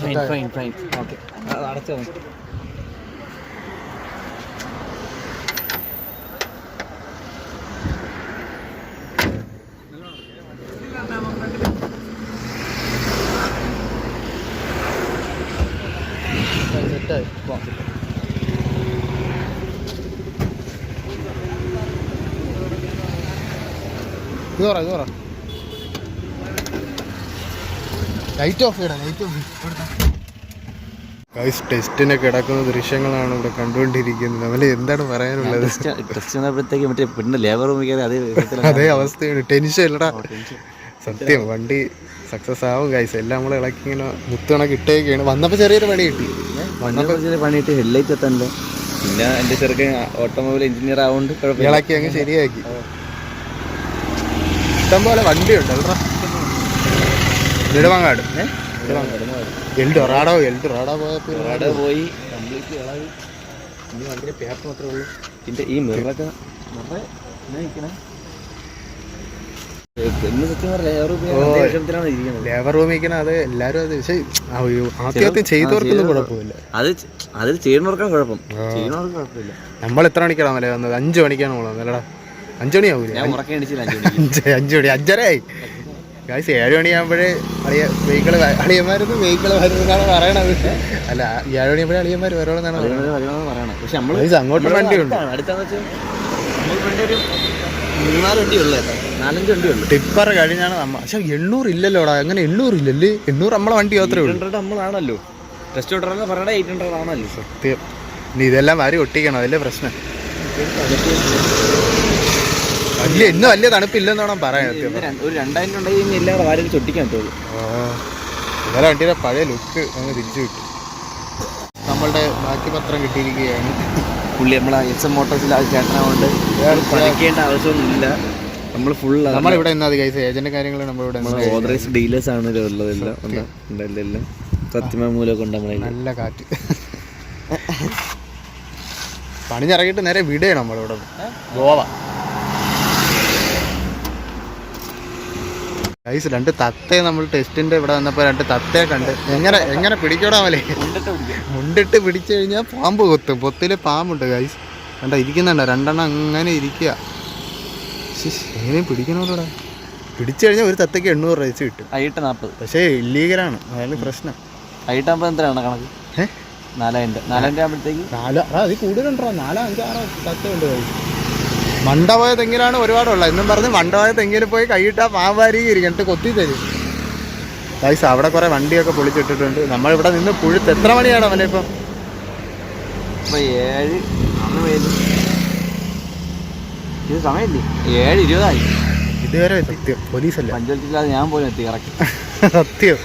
Fine fine fine okay അടച്ചോ സെറ്റായി. ഇത് പറ ഇത് പറ. ലൈറ്റ് ഓഫ് ചെയ്യണം ലൈറ്റ് ഓഫ് ഗൈസ് ടെസ്റ്റിന് കിടക്കുന്ന ദൃശ്യങ്ങളാണ് ഇവിടെ കണ്ടുകൊണ്ടിരിക്കുന്നത്. നമ്മൾ എന്താണ് പറയാനുള്ളത്? ടെസ്റ്റ് മറ്റേ പിന്നെ ലേബർ അതേ അതേ അവസ്ഥയാണ്. ടെൻഷൻ ഇല്ലടാ. സത്യം വണ്ടി സക്സസ് ആവും ഗൈസ് എല്ലാം നമ്മൾ ഇളക്കി ഇങ്ങനെ മുത്തുകണക്ക് ഇട്ടേക്കാണ്. വന്നപ്പോൾ ചെറിയൊരു പണി കിട്ടി. വന്നപ്പോൾ കിട്ടി ഹെഡ്ലൈറ്റ് എത്താനില്ല പിന്നെ എന്റെ ചെറുക്കൻ ഓട്ടോമൊബൈൽ എഞ്ചിനീയർ ആവുകൊണ്ട് ഇളക്കി അങ്ങ് ശരിയാക്കി. ഇഷ്ടംപോലെ വണ്ടിയുണ്ട് അല്ലടാ നെടുമങ്ങാട് എൽഡൊറാഡോ എൽഡൊറാഡോ പോയപ്പോൾ പോയി കംപ്ലീറ്റ് ഇനി വണ്ടിയുടെ പേപ്പർ മാത്രമേ ഉള്ളൂ. ഇതിന്റെ ഈ മിററൊക്കെ നിൽക്കണേ ലേബർ റൂമിൽ അത് എല്ലാരും അത് പക്ഷേ ചെയ്തവർക്കൊന്നും കുഴപ്പമില്ല. അത് അത് ചെയ്യുന്നവർക്കാണ് കുഴപ്പം. കുഴപ്പമില്ല. നമ്മൾ എത്ര മണിക്കാണ് അല്ലേ വന്നത്? അഞ്ച് മണിക്കാണ് നമ്മൾ അഞ്ച് മണിയാവൂലേ? അഞ്ചു മണി അഞ്ച് ആയി മണി അഞ്ചരയായി. ഗായ്സ് ഏഴ് മണിയാകുമ്പോഴേ അളിയ വെഹിക്കിൾ അളിയന്മാരൊന്നും വെഹിക്കിൾ വരുന്നതാണ് പറയണത്. അല്ല ഏഴ് മണിയാകുമ്പോഴേ അളിയന്മാർ വരോളെന്നാണ് പറയണത്. പക്ഷെ നമ്മൾ അങ്ങോട്ട് വണ്ടി ഉണ്ട് ടിപ്പർ കഴിഞ്ഞാണ് നമ്മൾ പക്ഷെ എണ്ണൂറ് ഇല്ലല്ലോടാ. അങ്ങനെ എണ്ണൂറ് ഇല്ലല്ലേ എണ്ണൂറ് നമ്മളെ വണ്ടി മാത്രമേ ഉള്ളൂ. നമ്മളാണല്ലോ. ടെസ്റ്റ് ഓർഡർ പറയണ എയ്റ്റ് ഹൺഡ്രഡ് ആണല്ലോ സത്യം ഇനി ഇതെല്ലാം വാരി ഒട്ടിക്കണം. അതല്ലേ പ്രശ്നം. വലിയ ഇന്ന് വലിയ തണുപ്പില്ലെന്നാണ് രണ്ട്- ഒരു രണ്ടായിരം രൂപ എല്ലാവരും ആരും ചൊട്ടിക്കാൻ പറ്റുള്ളൂ. ഇന്നലെ വണ്ടിയുടെ പഴയ ലുക്ക് അങ്ങ് തിരിച്ചു കിട്ടി. നമ്മളുടെ ബാക്കി പത്രം കിട്ടിയിരിക്കുകയാണ്. പുള്ളി നമ്മളെ എസ് എം മോട്ടോഴ്സിൽ ആ ചേട്ടനാകൊണ്ട് പഠിക്കേണ്ട ആവശ്യമൊന്നുമില്ല. നമ്മൾ ഫുൾ നമ്മളിവിടെ ഇന്നത് കൈസ് ഏജന്റ് കാര്യങ്ങൾ നമ്മളിവിടെ ഓതറൈസ് ഡീലേഴ്സ് ആണ് ഉള്ളതെല്ലാം ഉണ്ടല്ലോ സത്യമ മൂലമൊക്കെ ഉണ്ട് നമ്മളെ നല്ല കാറ്റ്. പണിഞ്ഞിറങ്ങിയിട്ട് നേരെ വിടുകയാണ് നമ്മളിവിടെ. ഗോവ. ഗൈസ് രണ്ട് തത്തയെ നമ്മൾ ടെസ്റ്റിന്റെ ഇവിടെ വന്നപ്പോൾ രണ്ട് തത്തയെ കണ്ട്. എങ്ങനെ എങ്ങനെ പിടിക്കടാ മലേ മുണ്ടിട്ട് പിടിച്ചു കഴിഞ്ഞാൽ പാമ്പ് കൊത്തും. പൊത്തിൽ പാമ്പുണ്ട് ഗൈസ് കണ്ട ഇരിക്കുന്നുണ്ടോ. രണ്ടെണ്ണം അങ്ങനെ ഇരിക്കുക എങ്ങനെയും പിടിക്കണോടാ? പിടിച്ചു കഴിഞ്ഞാൽ ഒരു തത്തയ്ക്ക് എണ്ണൂറ് രൂപ വെച്ച് കിട്ടും. ഐട്ട് നാൽപ്പത് പക്ഷേ ഇല്ലീഗലാണ് അതാണ് പ്രശ്നം. ഐട്ടാകുമ്പോൾ എന്തിനാണ് കണക്ക്? ഏഹ് നാലായിരം നാലായിരം രൂപ ആകുമ്പോഴത്തേക്ക്? നാല് അത് കൂടുതലുണ്ടോ? നാലോ അഞ്ചാറോ തത്തയുണ്ട് കൈ മണ്ട പോയ തെങ്ങിലാണ് ഒരുപാടുള്ളത്. എന്നും പറഞ്ഞ് മണ്ട പോയ തെങ്ങിൽ പോയി കൈയിട്ടാ പാമ്പാരി ഇരിക്കട്ട് കൊത്തി തരും. ഗൈസ് അവിടെ കുറെ വണ്ടിയൊക്കെ പൊളിച്ചിട്ടിട്ടുണ്ട്. നമ്മളിവിടെ നിന്ന് പുഴുത്ത് എത്ര മണിയാണ് അവനെ ഇപ്പം? ഏഴ് ഇത് സമയമില്ലേ? ഏഴ് ഇരുപതായി. ഇതുവരെ പോലീസല്ല? പഞ്ചായത്തില്ലാതെ ഞാൻ പോലും എത്തി ഇറക്കി സത്യം.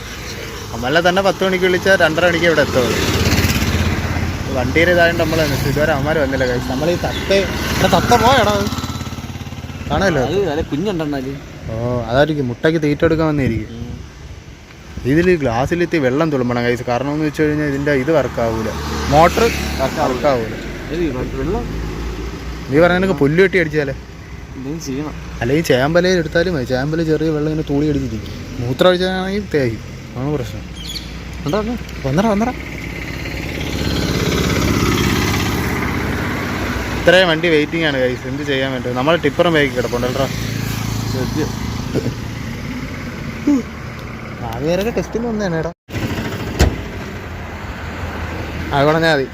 നമ്മളെ തന്നെ പത്ത് മണിക്ക് വിളിച്ചാൽ രണ്ടര മണിക്ക് ഇവിടെ എത്തുള്ളൂ. വണ്ടിയുടെ ഇതായത് നമ്മൾ ഇതുവരെ അമ്മമാർ വന്നില്ല കഴിച്ച് നമ്മൾ ഈ തത്ത തത്ത പോയടാ കാണല്ലോ അത് കുഞ്ഞുണ്ടെന്നാൽ ഓ അതായിരിക്കും. മുട്ടയ്ക്ക് തീറ്റ എടുക്കാൻ വന്നിരിക്കും ഇതിൽ ഗ്ലാസ്സിലെത്തി വെള്ളം തുളുമ്പണം കൈസ് കാരണം എന്ന് വെച്ച് കഴിഞ്ഞാൽ ഇതിന്റെ ഇത് വർക്കാവൂല മോട്ടർ വർക്കാവൂല നീ പറഞ്ഞ പുല്ല് കെട്ടി അടിച്ചാലേ? അല്ലെങ്കിൽ ചേമ്പലയിൽ എടുത്താലും മതി. ചേമ്പല ചെറിയ വെള്ളം ഇങ്ങനെ തൂളി അടിച്ചിരിക്കും. മൂത്രം അടിച്ചാണെങ്കിൽ തേക്കും അതാണ് പ്രശ്നം. വന്നടാ വന്നറ ഇത്രയും വണ്ടി വെയിറ്റിംഗ് ആണ് കൈസ് എന്ത് ചെയ്യാൻ പറ്റും നമ്മൾ ടിപ്പറും വേഗം കിടപ്പുണ്ടല്ലോ ആകെയൊക്കെ ടെസ്റ്റിന് വന്നേനേടാ അത് പറഞ്ഞാൽ മതി.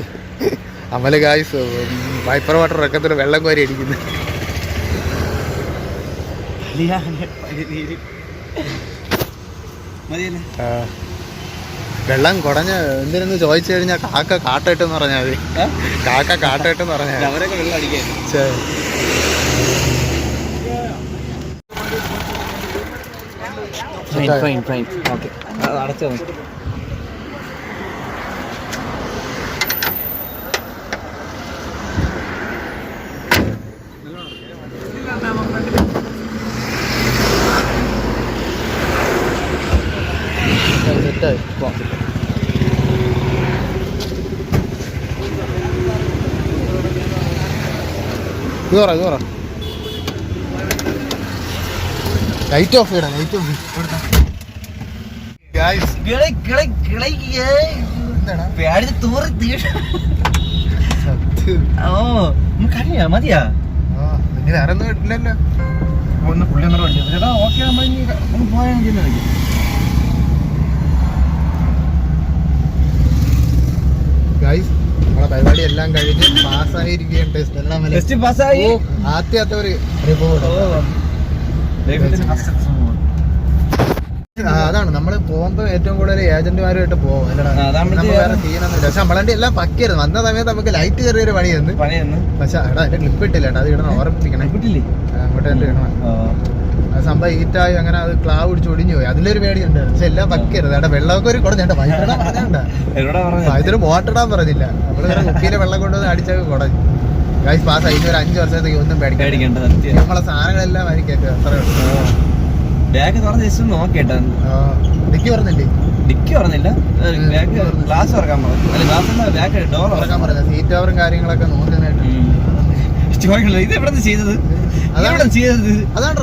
അമല ഗായ്സ് വൈപ്പർ വാട്ടർ ഇറക്കത്തിൽ വെള്ളം കോരി അടിക്കുന്നു. മതിയല്ലേ? ആ. വെള്ളം കുടഞ്ഞ് എന്തിനെന്ന് ചോദിച്ചു കഴിഞ്ഞാൽ കാക്ക കാട്ടയിട്ടെന്ന് പറഞ്ഞാൽ മതി. കാക്ക കാട്ടയിട്ടെന്ന് പറഞ്ഞാൽ. അവരൊക്കെ വെള്ളം അടിക്കാൻ. അടച്ചോ സെറ്റായി പോവാം. ഇത് പറ ഇത് പറ. ലൈറ്റ് ഓഫ് ചെയ്യണം ലൈറ്റ് ഓഫ് മതിയാ. പിന്നെ വേറെ ഒന്നും ഇല്ലല്ലോ ഒന്ന് പുള്ളി ഒന്നും ഓക്കെ നമ്മൾ പോയാൽ ഗായ്സ് നമ്മളെ പരിപാടി എല്ലാം കഴിഞ്ഞ് പാസ്സായിരിക്കുകയാണ് ടെസ്റ്റ് എല്ലാം ടെസ്റ്റ് പാസ്സായി. ആദ്യത്തെ ഒരു റിപ്പോർട്ട് അതാണ്. നമ്മൾ പോകുമ്പോ ഏറ്റവും കൂടുതൽ ഏജന്റുമാരുമായിട്ട് പോകും. നമ്മൾ വേറെ സീനൊന്നുമില്ല പക്ഷെ നമ്മളെ എല്ലാം പക്കിയായിരുന്നു. വന്ന സമയത്ത് നമുക്ക് ലൈറ്റ് കയറിയ ഒരു പണിയായിരുന്നു. പണിയെന്ന് പക്ഷെ അവിടെ അതിന്റെ ക്ലിപ്പ് ഇട്ടില്ല കേട്ടോ അത് ഇടണം ഓർമ്മിപ്പിക്കണം. അങ്ങോട്ട് ഇടണം. സംഭവം ഹീറ്റായി അങ്ങനെ അത് ക്ലാവ് പിടിച്ച് ഒടിഞ്ഞു പോയി അതിലൊരു പേടിയുണ്ട്. പക്ഷെ എല്ലാം പക്കരുത് അവിടെ വെള്ളമൊക്കെ ഒരു കുടഞ്ഞ വൈദ്യുത പറഞ്ഞണ്ട വൈദ്യുതി മോട്ടറിടാൻ പറഞ്ഞില്ല. നമ്മൾ കുപ്പിയിലെ വെള്ളം കൊണ്ടുവന്ന് അടിച്ചൊക്കെ കുടഞ്ഞു. ഗൈസ് പാസ് ആയി. ഒരു അഞ്ച് വർഷത്തേക്ക് ഒന്നും പേടിക്കണ്ട. നമ്മളെ സാധനങ്ങളെല്ലാം അതിന് അത്രേ ഉള്ളൂ. ബാഗ് തുറന്ന് ജസ്റ്റ് നോക്കേട്ടാ ഡിക്കി പറഞ്ഞില്ലേ ഡിക്കി പറഞ്ഞില്ല ബാഗ് ഗ്ലാസ് തുറക്കാൻ പറഞ്ഞു. അല്ല ഗ്ലാസ് ബാഗ് ഡോർ തുറക്കാൻ പറഞ്ഞ സീറ്റ് ഓവറും കാര്യങ്ങളൊക്കെ നോക്കുന്നതായിട്ട്. ചോദിക്കണില്ല ഇത് എവിടെ ചെയ്തത്? അതാണ് ചെയ്തത്? അതാണ്